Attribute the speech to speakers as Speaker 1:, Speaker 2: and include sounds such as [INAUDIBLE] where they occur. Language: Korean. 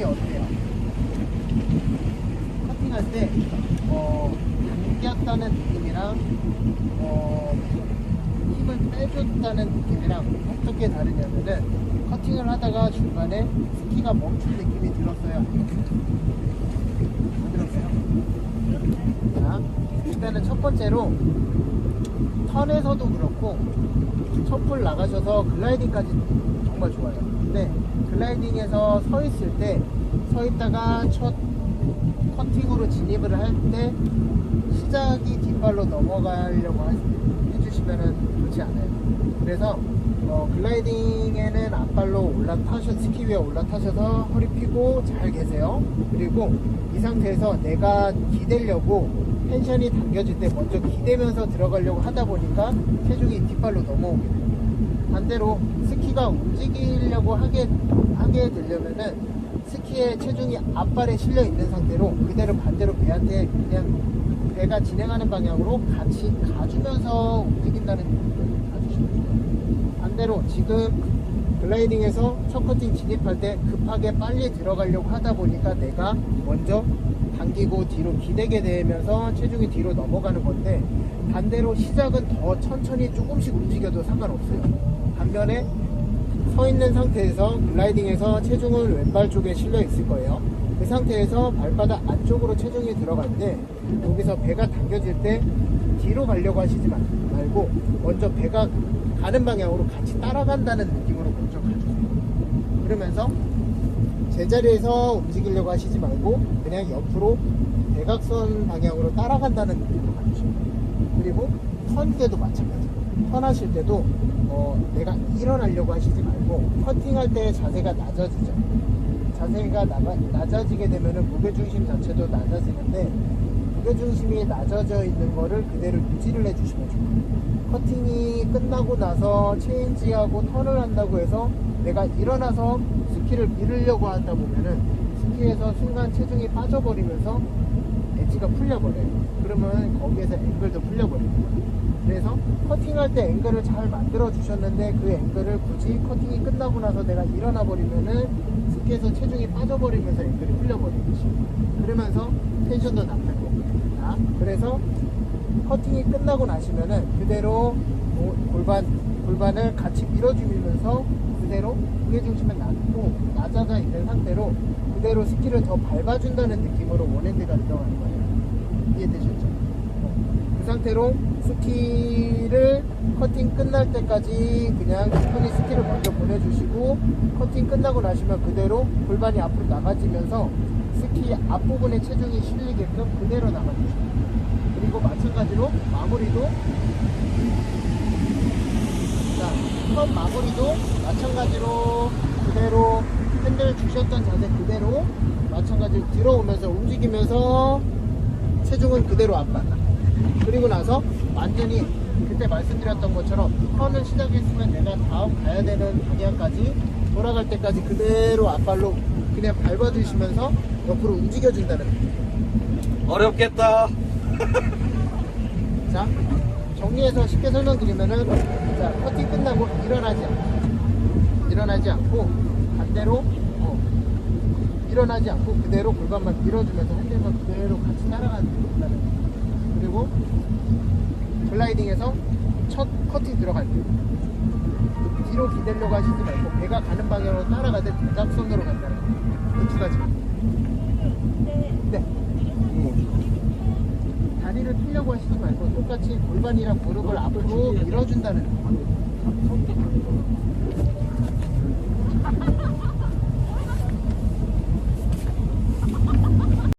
Speaker 1: 느낌이 어때요? 커팅할 때 어, 당겼다는 느낌이랑 어, 힘을 빼줬다는 느낌이랑 어떻게 다르냐면은 커팅을 하다가 중간에 스키가 멈춘 느낌이 들었어요. 안 들었어요? 자, 일단은 첫 번째로 턴에서도 그렇고 첫풀 나가셔서 글라이딩까지 정말 좋아요. 근데 글라이딩에서 서 있을 때 서 있다가 첫 커팅으로 진입을 할 때 시작이 뒷발로 넘어가려고 하- 해주시면은 좋지 않아요. 그래서 어, 글라이딩에는 앞발로 올라타셔 스키 위에 올라타셔서 허리 펴고 잘 계세요. 그리고 이 상태에서 내가 기대려고 텐션이 당겨질 때 먼저 기대면서 들어가려고 하다 보니까 체중이 뒷발로 넘어오게 돼요. 반대로 스키가 움직이려고 하게 하게 되려면은 스키의 체중이 앞발에 실려 있는 상태로 그대로 반대로 배한테 그냥 배가 진행하는 방향으로 같이 가주면서 움직인다는 느낌을 가주시면 돼요. 반대로 지금 글라이딩에서 첫 커팅 진입할 때 급하게 빨리 들어가려고 하다 보니까 내가 먼저 당기고 뒤로 기대게 되면서 체중이 뒤로 넘어가는 건데 반대로 시작은 더 천천히 조금씩 움직여도 상관없어요. 반면에 서 있는 상태에서 글라이딩에서 체중은 왼발 쪽에 실려 있을 거예요. 그 상태에서 발바닥 안쪽으로 체중이 들어갈 때 여기서 배가 당겨질 때 뒤로 가려고 하시지 말- 말고 먼저 배가 가는 방향으로 같이 따라간다는 느낌으로 먼저 가주세요. 그러면서 제자리에서 움직이려고 하시지 말고 그냥 옆으로 대각선 방향으로 따라간다는 느낌으로 가주시면 돼요. 그리고 턴 때도 마찬가지예요. 턴하실 때도 어, 내가 일어나려고 하시지 말고 커팅할 때 자세가 낮아지죠. 자세가 낮아지게 되면 무게중심 자체도 낮아지는데 무게 중심이 낮아져 있는 거를 그대로 유지를 해주시면 좋아요. 커팅이 끝나고 나서 체인지하고 턴을 한다고 해서 내가 일어나서 스키를 밀으려고 하다 보면은 스키에서 순간 체중이 빠져버리면서 엣지가 풀려버려요. 그러면 거기에서 앵글도 풀려버립니다. 그래서 커팅할 때 앵글을 잘 만들어 주셨는데 그 앵글을 굳이 커팅이 끝나고 나서 내가 일어나 버리면은 스키에서 체중이 빠져버리면서 앵글이 풀려버리듯이 그러면서 텐션도 거고 자, 그래서 커팅이 끝나고 나시면은 그대로 고- 골반 골반을 같이 밀어주면서 그대로 무게중심을 낮고 낮아져 있는 상태로 그대로 스키를 더 밟아준다는 느낌으로 원핸드가 들어가는 거예요. 이해되셨죠? 어, 그 상태로 스키를 커팅 끝날 때까지 그냥 천천히 스키를 먼저 보내주시고 커팅 끝나고 나시면 그대로 골반이 앞으로 나가지면서 스키 앞부분에 체중이 실리게끔 그대로 나가주시고 그리고 마찬가지로 마무리도 자, 첫 마무리도 마찬가지로 그대로 핸들 주셨던 자세 그대로 마찬가지로 들어오면서 움직이면서 체중은 그대로 앞발 그리고 나서 완전히 그때 말씀드렸던 것처럼 턴을 시작했으면 내가 다음 가야 되는 방향까지 돌아갈 때까지 그대로 앞발로 그냥 밟아주시면서 옆으로 움직여준다는 거예요.
Speaker 2: 어렵겠다. [LAUGHS]
Speaker 1: 자, 정리해서 쉽게 설명드리면은, 자, 커팅 끝나고 일어나지 않고, 일어나지 않고, 반대로, 어, 일어나지 않고 그대로 골반만 밀어주면서 핸들만 그대로 같이 따라가는 거예요. 그리고 글라이딩에서 첫 커팅 들어갈 때, 뒤로 기대려고 하시지 말고, 배가 가는 방향으로 따라가듯 대각선으로 간다는 거예요. 그두 가지. 네. 다리를 틀려고 하시지 말고 똑같이 골반이랑 무릎을 앞으로 밀어준다는.